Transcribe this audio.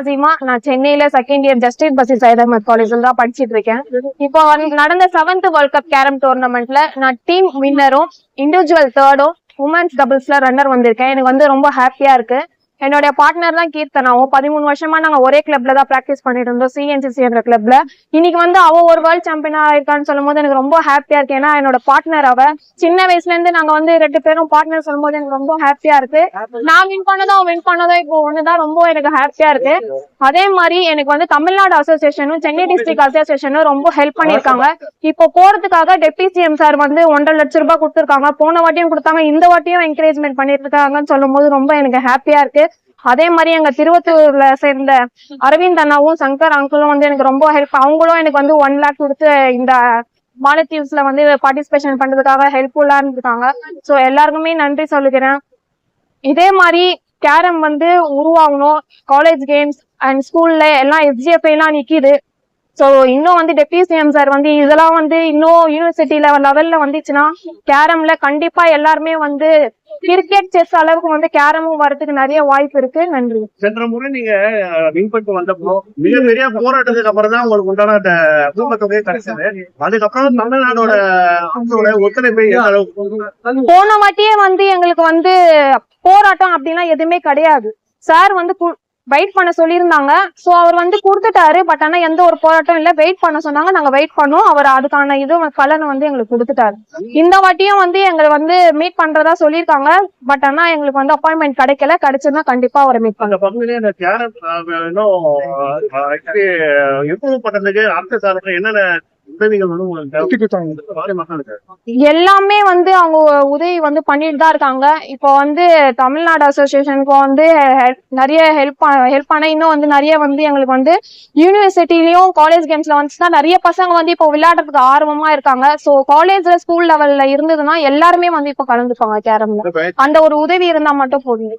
ஃபாசிமா நான் சென்னையில second year justice பசி சையத் அஹமத் காலேஜ்ல தான் படிச்சிட்டு இருக்கேன். இப்போ வந்து நடந்த செவன்த் வேர்ல்ட் கப் கேரம் டோர்னமெண்ட்ல நான் டீம் வின்னரும் இண்டிவிஜுவல் தேர்டும் உமன்ஸ் டபுள்ஸ்ல ரன்னர் வந்திருக்கேன். எனக்கு வந்து ரொம்ப ஹாப்பியா இருக்கு. என்னுடைய பார்ட்னர் தான் கீர்த்தனாவும் பதிமூணு வருஷமா நாங்க ஒரே கிளப்ல தான் பிராக்டிஸ் பண்ணிட்டு இருந்தோம். சிஎன்சிசி என்ற கிளப்ல இன்னைக்கு வந்து அவ ஒரு வேர்ல்ட் சாம்பியனா இருக்கான்னு சொல்லும் போது எனக்கு ரொம்ப ஹாப்பியா இருக்கு. ஏன்னா என்னோட பார்ட்னர் அவ. சின்ன வயசுல இருந்து நாங்க வந்து ரெண்டு பேரும் பார்ட்னர் சொல்லும் போது எனக்கு ரொம்ப ஹாப்பியா இருக்கு. நான் வின் பண்ணதும் வின் பண்ணதும் இப்போ ஒண்ணுதான். ரொம்ப எனக்கு ஹாப்பியா இருக்கு. அதே மாதிரி எனக்கு வந்து தமிழ்நாடு அசோசியேஷனும் சென்னை டிஸ்ட்ரிக்ட் அசோசியேஷனும் ரொம்ப ஹெல்ப் பண்ணிருக்காங்க இப்போ போறதுக்காக டெப்டி சிஎம் சார் வந்து ஒன்றரை லட்சம் ரூபாய் கொடுத்துருக்காங்க. போன வாட்டியும் கொடுத்தாங்க. இந்த வாட்டியும் என்கரேஜ்மெண்ட் பண்ணிருக்காங்கன்னு சொல்லும் போது ரொம்ப எனக்கு ஹாப்பியா இருக்கு. அதே மாதிரி எங்க திருவத்தூர்ல சேர்ந்த அரவிந்த் அண்ணாவும் சங்கர் அங்கிளும் வந்து எனக்கு ரொம்ப ஹெல்ப் அவங்களும் எனக்கு வந்து ஒன் லேக் கொடுத்து இந்த மாலத்தீவ்ஸ்ல வந்து பார்ட்டிசிபேஷன் பண்றதுக்காக ஹெல்ப்ஃபுல்லா இருந்திருக்காங்க. சோ எல்லாருக்குமே நன்றி சொல்லுகிறேன். இதே மாதிரி கேரம் வந்து உருவாகணும். காலேஜ் கேம்ஸ் அண்ட் ஸ்கூல்ல எல்லாம் எஸ்ஜிஎஃப் எல்லாம் நிக்குது. ஸோ இன்னும் வந்து டெப்டி சிஎம் சார் வந்து இதெல்லாம் வந்து இன்னும் யூனிவர்சிட்டி லெவல் லெவல்ல வந்துச்சுன்னா கேரம்ல கண்டிப்பா எல்லாருமே வந்து கிரிக்கெட் செஸ் அளவுக்கு வந்து கேரமும் வரதுக்கு நிறைய வாய்ப்பு இருக்கு. நன்றி. சென்ற முறை நீங்க வின் பண்ணிட்டு வந்தப்போ மிகப்பெரிய போராட்டத்துக்கு அப்புறம் தான் உங்களுக்கு உண்டான ஊக்கத்தொகையை கிடைச்சது. அதுக்கப்புறம் தமிழ்நாடோட ஒத்துழைப்பு போன வாட்டியே வந்து எங்களுக்கு வந்து போராட்டம் அப்படிலாம் எதுவுமே கிடையாது. சார் வந்து வெயிட் பண்ண சொல்லியிருந்தாங்க. சோ அவர் வந்து கொடுத்துட்டாரு. பட் ஆனா எந்த ஒரு போராட்டம் இல்ல. வெயிட் பண்ண சொன்னாங்க. நாங்க வெயிட் பண்ணோம். அவர் அதுக்கான இது பலனை வந்து எங்களுக்கு கொடுத்துட்டாரு. இந்த வாட்டியும் வந்து எங்களை வந்து மீட் பண்றதா சொல்லியிருக்காங்க. பட் ஆனா எங்களுக்கு வந்து அப்பாயின்மெண்ட் கிடைக்கல. கிடைச்சதுன்னா கண்டிப்பா அவரை மீட் அந்த எல்லாமே வந்து அவங்க உதவி வந்து பண்ணிட்டு தான் இருக்காங்க. இப்போ வந்து தமிழ்நாடு அசோசியேஷனுக்கு வந்து நிறைய ஹெல்ப் ஹெல்ப் பண்ண இன்னும் வந்து நிறைய வந்து எங்களுக்கு வந்து யூனிவர்சிட்டிலயும் காலேஜ் கேம்ஸ்ல வந்துச்சுன்னா நிறைய பசங்க வந்து இப்போ விளையாடுறதுக்கு ஆர்வமா இருக்காங்க. ஸோ காலேஜ்ல ஸ்கூல் லெவல்ல இருந்ததுன்னா எல்லாருமே வந்து இப்போ கலந்துப்பாங்க கேரம்ல. அந்த ஒரு உதவி இருந்தா மட்டும் போதும்.